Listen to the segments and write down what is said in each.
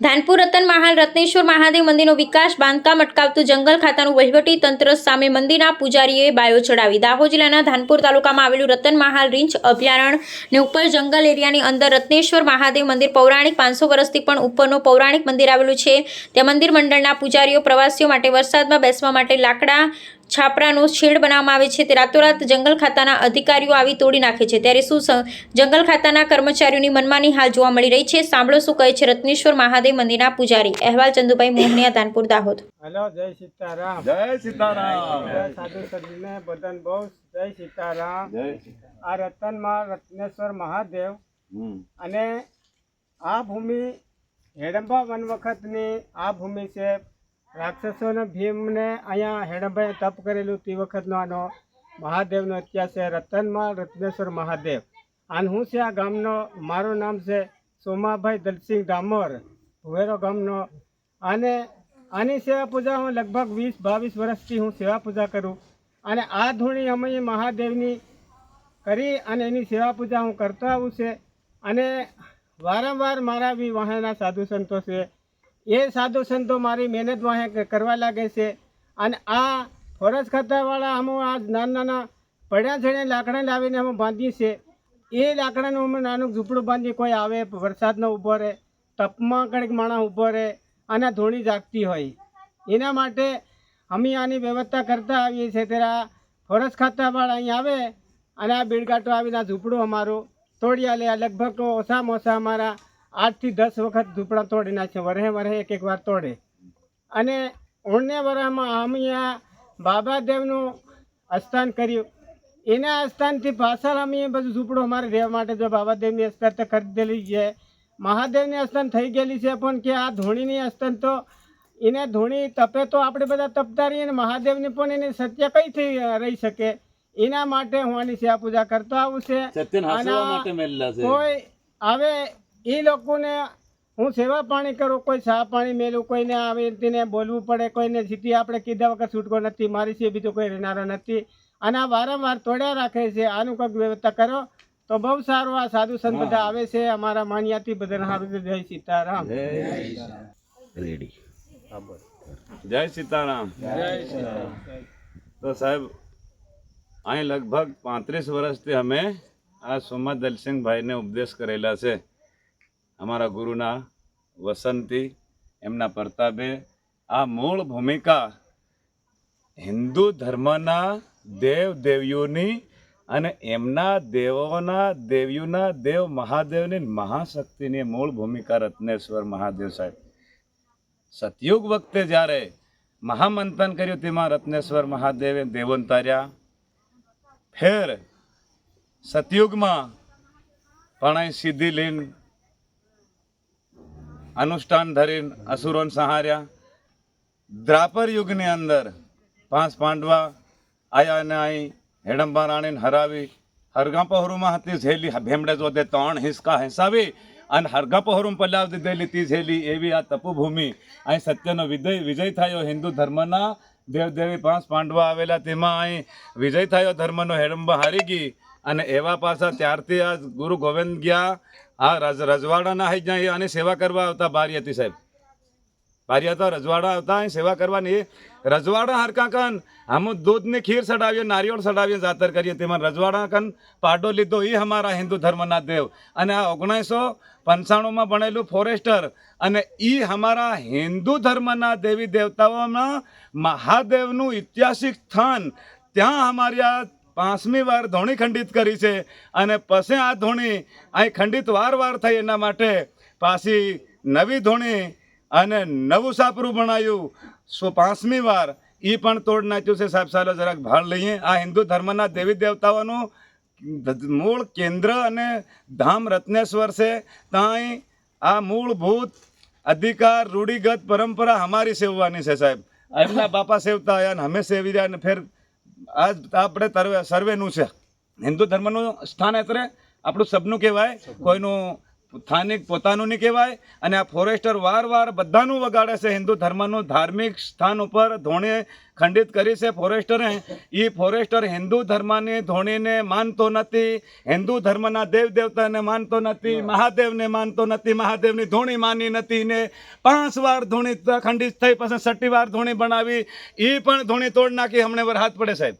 ધાનપુર રતન મહાલ, રત્નેશ્વર મહાદેવ મંદિરનો વિકાસ, બાંધકામ અટકાવતું જંગલ ખાતાનું વહીવટી તંત્ર સામે મંદિરના પૂજારીએ બાયો ચડાવી. દાહોદ જિલ્લાના ધાનપુર તાલુકામાં આવેલું રતન મહાલ રીંછ અભયારણ્ય ને ઉપર જંગલ એરિયાની અંદર રત્નેશ્વર મહાદેવ મંદિર પૌરાણિક પાંચસો વર્ષથી પણ ઉપરનું પૌરાણિક મંદિર આવેલું છે. ત્યાં મંદિર મંડળના પૂજારીઓ પ્રવાસીઓ માટે વરસાદમાં બેસવા માટે લાકડા છાપરાનો શેડ બનાવવામાં આવે છે. તે રાતોરાત જંગલ ખાતાના અધિકારીઓ આવી તોડી નાખે છે. ત્યારે શું જંગલ ખાતાના કર્મચારીઓની મનમાની હાલ જોવા મળી રહી છે. સાંભળો શું કહે છે રત્નેશ્વર મહાદેવ મંદિરના પૂજારી. અહેવાલ ચંદુભાઈ મોહનિયા ધાનપુર દાહોદ. હેલો જય સીતારામ. જય સીતારામ. સાધુ સદીને બધાને બહુ જય સીતારામ. આ રતનમાં રત્નેશ્વર મહાદેવ હમ. અને આ ભૂમિ હેડંબા વન વખતની આ ભૂમિ છે. રાક્ષસોને ભીમને અહીંયા હેડમભાઈ તપ કરેલું તે વખતનો આનો મહાદેવનો ઇતિહાસ છે રતનમાં રત્નેશ્વર મહાદેવ. અને હું છે આ ગામનો? મારું નામ છે સોમાભાઈ દલસિંહ ડામોર, ભુવેરો ગામનો. અને આની સેવા પૂજા હું લગભગ વીસ બાવીસ વર્ષથી હું સેવા પૂજા કરું. અને આ ધૂણી અમે મહાદેવની કરી અને એની સેવા પૂજા હું કરતો આવું છે. અને વારંવાર મારા બી વાહેના સાધુ સંતો છે એ સાધુ સંતો મારી મહેનત વાહે કરવા લાગે છે. અને આ ફોરેસ્ટ ખાતાવાળા અમે આ નાના નાના પડ્યા છેડે લાકડા લાવીને અમે બાંધીએ છીએ એ લાકડાનું અમે નાનું ઝૂંપડું બાંધીએ કોઈ આવે, વરસાદનો ઊભો રહે, તપમાં કંઈક માણસ ઊભો રહે, અને ધૂણી જાગતી હોય. એના માટે અમે આની વ્યવસ્થા કરતા આવીએ છીએ. ત્યારે આ ફોરેસ્ટ ખાતાવાળા અહીં આવે અને આ બીડગાટો આવીને આ ઝૂંપડું અમારું તોડી લે લગભગ ઓછામાં ઓછા અમારા આઠથી દસ વખત ઝૂંપડા તોડી નાખે વરહે વરહે એક એક વાર તોડે. અને ઓણને વરામાં અમીયા બાબાદેવનું અસ્થાન કર્યું. એના અસ્થાનથી પાછળ અમે બધું ઝૂંપડું અમારે રહેવા માટે જો બાબાદેવની અસ્થાન તો ખરીદેલી છે. મહાદેવની અસ્થાન થઈ ગયેલી છે પણ કે આ ધોણીની અસ્થાન તો એને ધોણી તપે તો આપણે બધા તપતા રહીએ અને મહાદેવની પણ એની સત્ય કઈ થઈ રહી શકે? એના માટે હું આની સેવા પૂજા કરતો આવું છે. કોઈ આવે એ લોકોને હું સેવા પાણી કરું કોઈ ચા પાણી મેલું કોઈને આવે તેને બોલવું પડે કોઈને સીધી આપણે કીધા વગર છૂટકો નથી મારી છે બીજું કોઈ રહેનારો નથી. અને આ વારંવાર તોડ્યા રાખે છે આનું કંઈક વ્યવસ્થા કરો તો બહુ સારું આ સાધુ સંત બધા આવે છે અમારા માન્યાથી બધાને સારું. જય સીતારામ. જય સીતારામ. તો સાહેબ અહીં લગભગ પાંત્રીસ વર્ષથી અમે આ સોમા દલસિંહભાઈને ઉપદેશ કરેલા છે. અમારા ગુરુના વસંતી, એમના પ્રતાપે આ મૂળ ભૂમિકા હિન્દુ ધર્મના દેવ દેવીઓની અને એમના દેવોના, દેવીઓના દેવ મહાદેવની મહાશક્તિની મૂળ ભૂમિકા રત્નેશ્વર મહાદેવ સાહેબ. સતયુગ વખતે જ્યારે મહામંથન કર્યું, તેમાં રત્નેશ્વર મહાદેવે દેવંતાર્યા ફેર સતયુગમાં પણ સિદ્ધિ લઈને અનુષ્ઠાન ધરીને અસુરોને સહાર્યા. દ્રાપર યુગની અંદર પાંચ પાંડવા આયા ને અહીં હેડંબા રાણીને હરાવી, હરગા પહોરુમાં હતી ઝેલી ભેમડે જોતે ત્રણ હિંસકા હિસાવી અને હરગા પહોરું પલાવ દીધેલી તી ઝેલી, એવી આ તપુભૂમિ. અહીં સત્યનો વિજય વિજય થયો હિન્દુ ધર્મના. દેવદેવી પાંચ પાંડવા આવેલા, તેમાં અહીં વિજય થયો ધર્મનો હેડંબા હારી ગઈ. અને એવા પાછા ત્યારથી આ ગુરુ ગોવિંદ ગયા. આ રજ, રજવાડાના અહીં જ્યાં આની સેવા કરવા આવતા બારી હતી સાહેબ. બારી હતા રજવાડા આવતા અહીં સેવા કરવાની. એ રજવાડા હરકા કન હમ દૂધની ખીર ચડાવીએ નારિયેળ ચડાવીએ જાતર કરીએ, તેમાં રજવાડા કન પાડો લીધો એ અમારા હિન્દુ ધર્મના દેવ. અને આ ઓગણીસો પંચાણુંમાં બનેલું ફોરેસ્ટર અને એ અમારા હિન્દુ ધર્મના દેવી દેવતાઓના મહાદેવનું ઐતિહાસિક સ્થાન. ત્યાં અમારી આ પાંચમી વાર ધોણી ખંડિત કરી છે અને પછી આ ધોણી અહીં ખંડિત વાર વાર થઈ એના માટે પાછી નવી ધોણી અને નવું સાપરું બનાવ્યું સો પાંચમી વાર એ પણ તોડ નાખ્યું છે. સાહેબ સાહેબ, જરાક ભાર લઈએ. આ હિન્દુ ધર્મના દેવી દેવતાઓનું મૂળ કેન્દ્ર અને ધામ રત્નેશ્વર છે. ત્યાં આ મૂળભૂત અધિકાર, રૂઢિગત પરંપરા અમારી સેવવાની છે સાહેબ. એમના બાપા સેવતા આવ્યા અને અમે સેવી રહ્યા અને ફેર આજ આપણે સર્વેનું છે. હિન્દુ ધર્મનું સ્થાન અત્યારે આપણું સબનું કહેવાય. કોઈનું સ્થાનિક પોતાનું નહીં કહેવાય અને આ ફોરેસ્ટર વાર વાર બધાનું વગાડે છે. હિન્દુ ધર્મનું ધાર્મિક સ્થાન ઉપર ધોણે ખંડિત કરી છે ફોરેસ્ટરે. એ ફોરેસ્ટર હિન્દુ ધર્મની ધોણીને માનતો નથી. હિન્દુ ધર્મના દેવ દેવતાને માનતો નથી. મહાદેવને માનતો નથી. મહાદેવની ધોણી માની નથી ને પાંચ વાર ધોણી ખંડિત થઈ પછી છઠ્ઠી વાર ધોણી બનાવી. એ પણ ધોણી તોડ નાખી. હમણે વરહાદ પડે સાહેબ.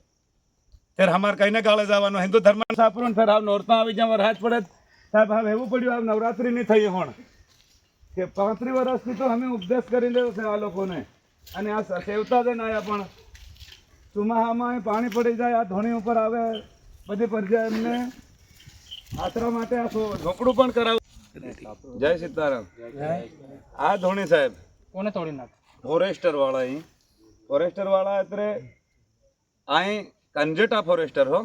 ત્યારે અમારે કઈને ગાળે જવાનું. હિન્દુ ધર્મ સાપરું ફેર આવ નોરતા આવી જ્યાં વરહાદ પડે. સાહેબ હવે એવું પડ્યું આ નવરાત્રી નહીં થઈ હોણ. કે પાંત્રી વર્ષથી તો અમે ઉપદેશ કરી દેવો છે આ લોકોને. અને આ સેવતા જઈને આયા પણ. ચોમાહામાં પાણી પડી જાય આ ધોણી ઉપર આવે બધી પરજા એમને આશરા માટે આ ઝોપડું પણ કરાવ. જય સીતારામ. આ ધોણી સાહેબ. કોને તોડી નાખ? ફોરેસ્ટર વાળા અહીં ફોરેસ્ટર વાળા એટલે અહીં કંજેટા ફોરેસ્ટર હો.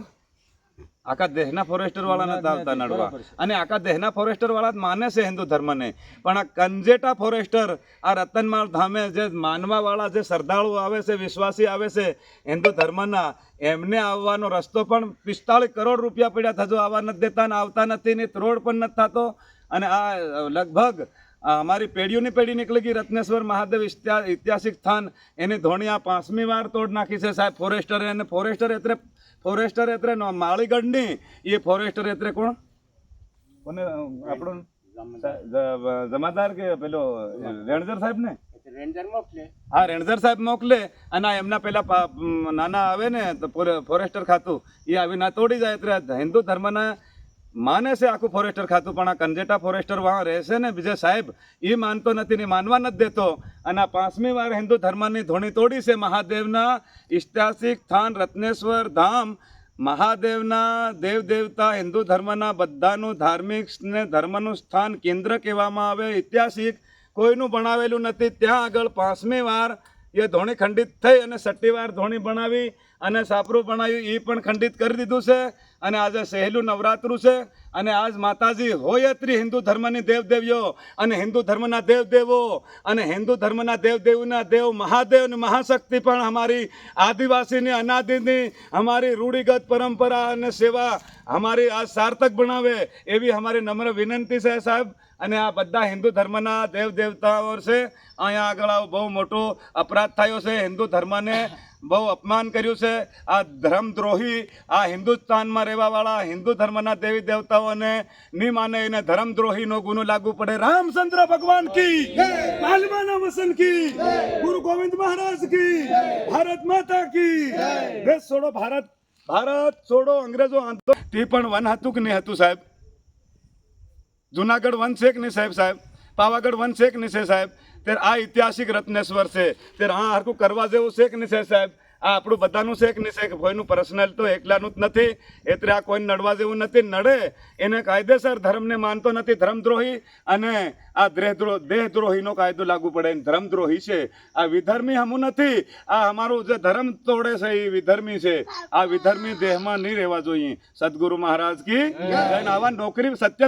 આખા દેહના ફોરેસ્ટર વાળાને દાવતા નડવા. અને આખા દેહના ફોરેસ્ટર વાળા માને છે હિન્દુ ધર્મને. પણ આ કંજેટા ફોરેસ્ટર આ રતનમાળ ધામે જે માનવા વાળા જે શ્રદ્ધાળુ આવે છે વિશ્વાસી આવે છે હિન્દુ ધર્મના એમને આવવાનો રસ્તો પણ પિસ્તાળીસ કરોડ રૂપિયા પડ્યા થતો આવવા નથી દેતા ને આવતા નથી ને ત્રોડ પણ નથી થતો. અને આ લગભગ અમારી પેઢીઓની પેઢી નીકળી ગઈ. રત્નેશ્વર મહાદેવ ઐતિહાસિક સ્થાન. એની ધોણી આ પાંચમી વાર તોડ નાખી છે સાહેબ. ફોરેસ્ટરે અને ફોરેસ્ટર એટલે ફોરેસ્ટર એટલે માળીગઢની. એ ફોરેસ્ટર એટલે કોણ? કોને આપણો જમાદાર કે પેલો રેણજર સાહેબ ને? હા રેન્જર સાહેબ મોકલે. અને એમના પેલા નાના આવે ને તો ફોરેસ્ટર ખાતું. એ આવી ના તોડી જાય. એટલે હિન્દુ ધર્મના માને છે આખું ફોરેસ્ટર ખાતું, પણ આ કંજેટા ફોરેસ્ટર વાં રહેશે ને? બીજે સાહેબ, એ માનતો નથી ને માનવા નથી દેતો. અને આ પાંચમી વાર હિન્દુ ધર્મની ધોણી તોડી છે મહાદેવના ઐતિહાસિક સ્થાન રત્નેશ્વર ધામ. મહાદેવના દેવ દેવતા હિન્દુ ધર્મના બધાનું ધાર્મિક ને ધર્મનું સ્થાન કેન્દ્ર કહેવામાં આવે, ઐતિહાસિક. કોઈનું બનાવેલું નથી. ત્યાં આગળ પાંચમી વાર એ ધોણી ખંડિત થઈ અને છઠ્ઠી વાર ધોણી બનાવી અને સાપરું બનાવ્યું, એ પણ ખંડિત કરી દીધું છે. અને આજે સહેલું નવરાત્રું છે. અને આજ માતાજી હોયત્રી હિન્દુ ધર્મની દેવદેવીઓ અને હિન્દુ ધર્મના દેવદેવો અને હિન્દુ ધર્મના દેવદેવના દેવ મહાદેવ અને મહાશક્તિ પણ અમારી આદિવાસીની, અનાદિની, અમારી રૂઢિગત પરંપરા અને સેવા અમારી આ સાર્થક બનાવે એવી અમારી નમ્ર વિનંતી છે સાહેબ. અને આ બધા હિન્દુ ધર્મના દેવ દેવતાઓ છે, અહીંયા આગળ આવો બહુ મોટો અપરાધ થયો છે. હિન્દુ ધર્મને બહુ અપમાન કર્યું છે. આ ધર્મદ્રોહી, આ હિન્દુસ્તાનમાં રહેવાવાળા હિન્દુ ધર્મના દેવી દેવતાઓને ની માને, એને ધર્મદ્રોહીનો ગુનો લાગુ પડે. રામચંદ્ર ભગવાન કી પાલવાના વસન કી ગુરુ ગોવિંદ મહારાજ કી ભારત માતા કી દેશ છોડો ભારત ભારત છોડો અંગ્રેજો આંદોલન તે પણ વન હતું કે નહીં હતું સાહેબ? જુનાગઢ વન છે કે નહીં સાહેબ સાહેબ? પાવાગઢ વન છે કે નહીં છે સાહેબ? ત્યારે આ ઐતિહાસિક રત્નેશ્વર છે. ત્યારે આ હરકું કરવા જેવું છે કે નહીં છે સાહેબ? આ આપણું બધાનું છે કે નહીં છે કે કોઈનું પર્સનલ તો એકલાનું જ નથી. એટલે આ કોઈને નડવા જેવું નથી નડે. એને કાયદેસર ધર્મને માનતો નથી ધર્મદ્રોહી. અને આ દેહદ્રોહ દેહદ્રોહીનો કાયદો લાગુ પડે ધર્મદ્રોહી છે. આ વિધર્મી હમું નથી. આ અમારું જે ધર્મ તોડે છે એ વિધર્મી છે. આ વિધર્મી દેહમાં નહીં રહેવા જોઈએ. સદગુરુ મહારાજ કી આવા નોકરી સત્ય